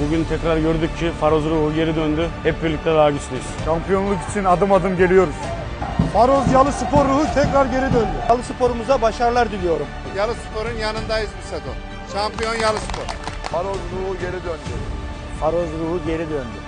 Bugün tekrar gördük ki Faroz ruhu geri döndü. Hep birlikte daha güçlüyüz. Şampiyonluk için adım adım geliyoruz. Faroz Yalı Spor ruhu tekrar geri döndü. Yalı Spor'umuza başarılar diliyorum. Yalı Spor'un yanındayız bu sezon. Şampiyon Yalı Spor. Faroz ruhu geri döndü. Faroz ruhu geri döndü.